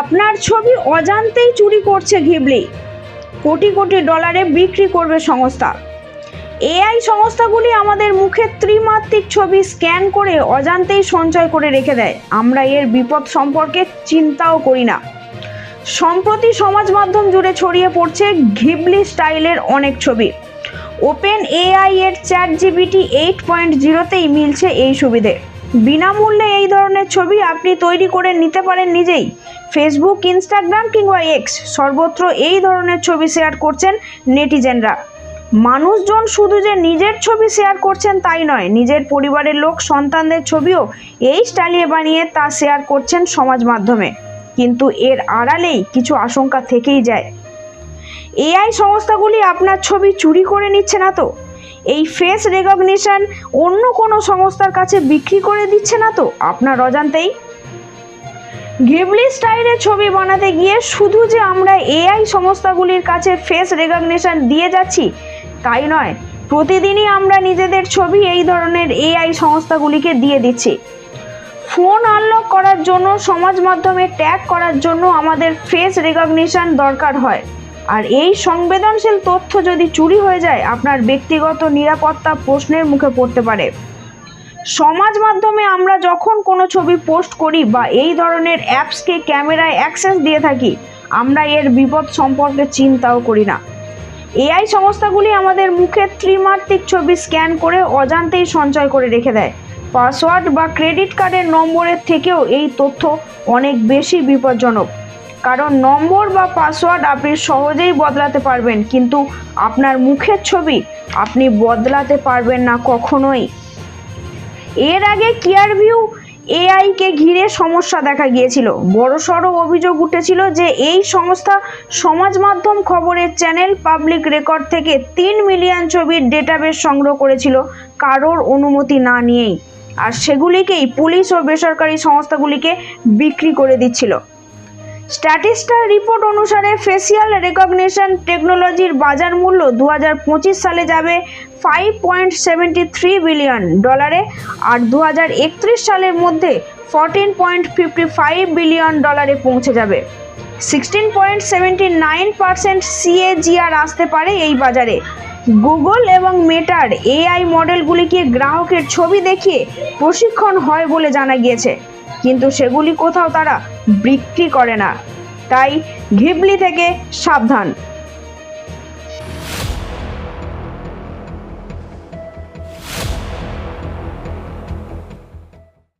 আপনার ছবি অজান্তেই চুরি করছে ঘিবলি। কোটি কোটি ডলারে বিক্রি করবে সংস্থা। এআই সংস্থাগুলি আমাদের মুখে ত্রিমাত্রিক ছবি স্ক্যান করে অজান্তেই সঞ্চয় করে রেখে দেয়। আমরা এর বিপদ সম্পর্কে চিন্তাও করি না। সম্প্রতি সমাজ মাধ্যম জুড়ে ছড়িয়ে পড়ছে ঘিবলি স্টাইলের অনেক ছবি। ওপেন এআই এর চ্যাট জিবিটি এইট পয়েন্ট জিরোতেই মিলছে এই সুবিধে। বিনামূল্যে এই ধরনের ছবি আপনি তৈরি করে নিতে পারেন নিজেই। ফেসবুক ইনস্টাগ্রাম কিংবা এক্স সর্বত্র এই ধরনের ছবি শেয়ার করছেন নেটিজেনরা। মানুষজন শুধু যে নিজের ছবি শেয়ার করছেন তাই নয়, নিজের পরিবারের লোক, সন্তানদের ছবিও এই স্টাইলে বানিয়ে তা শেয়ার করছেন সমাজ মাধ্যমে। কিন্তু এর আড়ালেই কিছু আশঙ্কা থেকেই যায়। এআই সংস্থাগুলি আপনার ছবি চুরি করে নিচ্ছে না তো? এই ফেস রেকগনিশন অন্য কোনো সংস্থার কাছে বিক্রি করে দিচ্ছে না তো? আপনার অজান্তেই ঘিবলি স্টাইলে ছবি বানাতে গিয়ে শুধু যে আমরা এআই সংস্থাগুলির কাছে ফেস রেকগনিশন দিয়ে যাচ্ছি, তাই নয়। প্রতিদিনই আমরা নিজেদের ছবি এই ধরনের এআই সংস্থাগুলিকে দিয়ে দিচ্ছি। ফোন আনলক করার জন্য, সমাজ মাধ্যমে ট্যাগ করার জন্য আমাদের ফেস রেকগনিশন দরকার হয়। আর এই সংবেদনশীল তথ্য যদি চুরি হয়ে যায়, আপনার ব্যক্তিগত নিরাপত্তা প্রশ্নের মুখে পড়তে পারে। সমাজ মাধ্যমে আমরা যখন কোনো ছবি পোস্ট করি বা এই ধরনের অ্যাপসকে ক্যামেরায় অ্যাক্সেস দিয়ে থাকি, আমরা এর বিপদ সম্পর্কে চিন্তাও করি না। এআই সংস্থাগুলি আমাদের মুখে ত্রিমাত্রিক ছবি স্ক্যান করে অজান্তেই সঞ্চয় করে রেখে দেয়। পাসওয়ার্ড বা ক্রেডিট কার্ডের নম্বরের থেকেও এই তথ্য অনেক বেশি বিপজ্জনক। কারণ নম্বর বা পাসওয়ার্ড আপনি সহজেই বদলাতে পারবেন, কিন্তু আপনার মুখের ছবি আপনি বদলাতে পারবেন না কখনোই। এর আগে কেয়ারভিউ এআইকে ঘিরে সমস্যা দেখা গিয়েছিল। বড়সড় অভিযোগ উঠেছিল যে এই সংস্থা সমাজ মাধ্যম খবরের চ্যানেল পাবলিক রেকর্ড থেকে তিন মিলিয়ন ছবির ডেটাবেস সংগ্রহ করেছিল। কারোর অনুমতি না নিয়েই। আর সেগুলিকেই পুলিশ ও বেসরকারি সংস্থাগুলিকে বিক্রি করে দিচ্ছিল। স্ট্যাটিস্টার রিপোর্ট অনুসারে ফেসিয়াল রেকগনিশন টেকনোলজির বাজার মূল্য দু হাজার পঁচিশ সালে যাবে five point seventy three billion ডলারে আর দু হাজার একত্রিশ সালের মধ্যে fourteen point fifty five billion ডলারে পৌঁছে যাবে। Sixteen point seventy nine percent CAGR আসতে পারে এই বাজারে। গুগল এবং মেটার এআই মডেলগুলিকে গ্রাহকের ছবি দেখিয়ে প্রশিক্ষণ হয় বলে জানা গিয়েছে। কিন্তু সেগুলি কোথাও তারা বিক্রি করে না। তাই ঘিবলি থেকে সাবধান।